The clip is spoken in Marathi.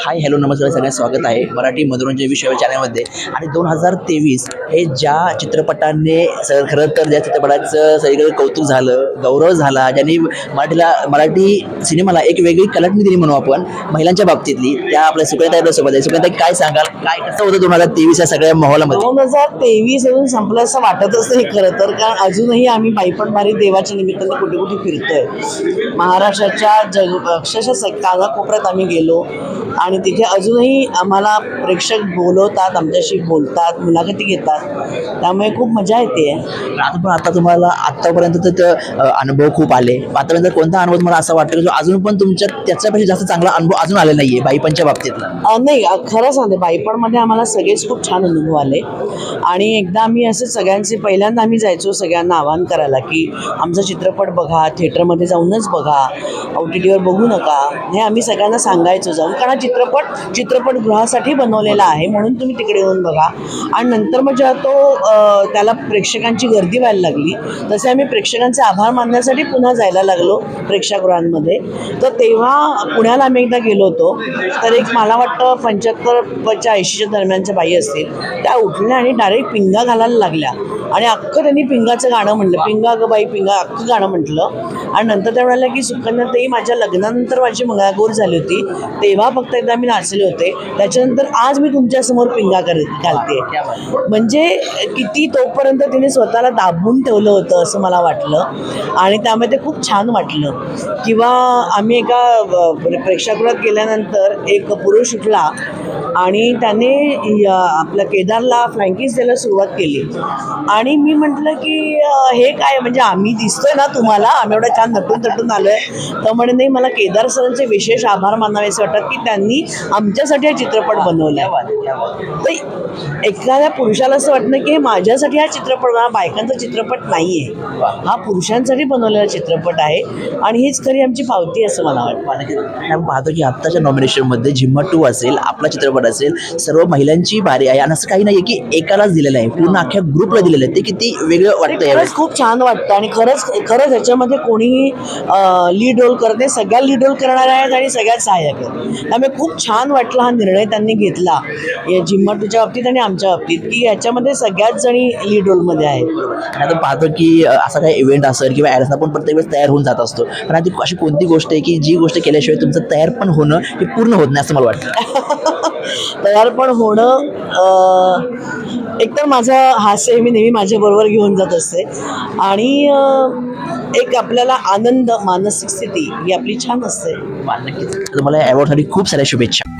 हाय हॅलो नमस्कार सगळ्यांचं स्वागत आहे मराठी मनोरंजन विषय चॅनलमध्ये. आणि दोन हजार तेवीस हे ज्या चित्रपटाने सर खरं तर ज्या चित्रपटाचं सगळीकडे कौतुक झालं गौरव झाला ज्यांनी मराठीला मराठी सिनेमाला एक वेगळी कलाटणी दिली म्हणू आपण महिलांच्या बाबतीतली त्या आपल्या सुकन्या सोबत आहे. सुकन्या काय सांगाल? काय कसं होतं दोन हजार तेवीस या सगळ्या माहोलामध्ये? दोन हजार तेवीस अजून संपलं असं वाटतच नाही खरं तर कारण अजूनही आम्ही बाईपण भारी देवाच्या निमित्ताने कुठे कुठे फिरतोय. महाराष्ट्राच्या जग अक्षरशः स- कानाकोपऱ्यात आम्ही गेलो. आणि तिथे अजूनही आम्हाला प्रेक्षक बोलवतात आमच्याशी बोलतात मुलाखती घेतात. त्यामुळे खूप मजा येते. आता पण आता तुम्हाला आतापर्यंत तर अनुभव खूप आले. आतापर्यंत कोणता अनुभव तुम्हाला असं वाटतं की जो अजून पण तुमच्या त्याच्यापेक्षा जास्त चांगला अनुभव अजून आलेला नाहीये बाईपणच्या बाबतीतला? नाही खरं सांगते बाईपणमध्ये आम्हाला सगळेच खूप छान अनुभव आले. आणि एकदा आम्ही असे सगळ्यांचे पहिल्यांदा आम्ही जायचो सगळ्यांना आवाहन करायला की आमचा चित्रपट बघा थिएटरमध्ये जाऊनच बघा ओ टी टीवर बघू नका. हे आम्ही सगळ्यांना सांगायचो जाऊन कारण चित्रपट चित्रपटगृहासाठी बनवलेला आहे म्हणून तुम्ही तिकडे येऊन बघा. आणि नंतर मग जेव्हा तो त्याला प्रेक्षकांची गर्दी व्हायला लागली तसे आम्ही प्रेक्षकांचे आभार मानण्यासाठी पुन्हा जायला लागलो प्रेक्षागृहांमध्ये. तर तेव्हा पुण्याला आम्ही एकदा गेलो होतो. तर एक मला वाटतं पंच्याहत्तरच्या ऐंशीच्या दरम्यानच्या बाई असतील त्या उठल्या आणि डायरेक्ट पिंगा घालायला लागल्या. आणि अख्खं त्यांनी पिंगाचं गाणं म्हटलं. पिंगा ग बाई पिंगा अख्खं गाणं म्हटलं. आणि नंतर त्या म्हणाल्या की तेही माझ्या लग्नानंतर माझी मंगळागौर झाली होती. तेव्हा फक्त एकदा मी नाचले होते. त्याच्यानंतर आज मी तुमच्यासमोर पिंगा करत घालते. म्हणजे किती तोपर्यंत तिने स्वतःला दाबून ठेवलं होतं असं मला वाटलं. आणि त्यामुळे ते खूप छान वाटलं. किंवा आम्ही एका प्रेक्षागृहात गेल्यानंतर एक पुरुष उठला. आणि त्याने आपलं आपल्या केदारला फ्रँकीज द्यायला सुरुवात केली. आणि मी म्हटलं की हे काय म्हणजे आम्ही दिसतोय ना तुम्हाला आम्ही एवढं छान नटून तटून आहे तर म्हणे नाही मला केदार सरांचे विशेष आभार मानावेसे वाटतात की त्यांनी आमच्यासाठी हा चित्रपट बनवला तर एखाद्या पुरुषाला असं वाटतं की हे माझ्यासाठी हा चित्रपट हा बायकांचा चित्रपट नाही आहे हा पुरुषांसाठी बनवलेला चित्रपट आहे आणि हीच खरी आमची पावती असं मला वाटतं. पाहतो की आत्ताच्या नॉमिनेशनमध्ये झिम्मा टू असेल आपला चित्रपट असेल सर्व महिलांची बारी आहे. आणि असं काही नाही की एकालाच दिलेलं आहे. पूर्ण अख्ख्या ग्रुपला दिलेलं आहे. ते किती वेगळं वाटतं खूप छान वाटतं. आणि खरंच खरंच ह्याच्यामध्ये कोणीही लीड रोल करत सगळ्या लीड रोल करणाऱ्या आहेत आणि सगळ्यात सहाय्यक आहेत. त्यामुळे खूप छान वाटलं हा निर्णय त्यांनी घेतला. या जिम्माटूच्या बाबतीत आणि आमच्या बाबतीत की याच्यामध्ये सगळ्याच जणी लीड रोलमध्ये आहेत आता पाहतो की असा काही इव्हेंट असेल किंवा ॲड्स आपण प्रत्येक वेळेस तयार होऊन जात असतो. पण आता अशी कोणती गोष्ट आहे की जी गोष्ट केल्याशिवाय तुमचं तयार पण होणं हे पूर्ण होत नाही असं मला वाटतं. तयार पण होणं अं, एकतर माझं हास्य मी नेहमी माझ्याबरोबर घेऊन जात असते. आणि एक आपल्याला आनंद मानसिक स्थिती ही आपली छान असते. तुम्हाला अवॉर्डसाठी खूप साऱ्या शुभेच्छा.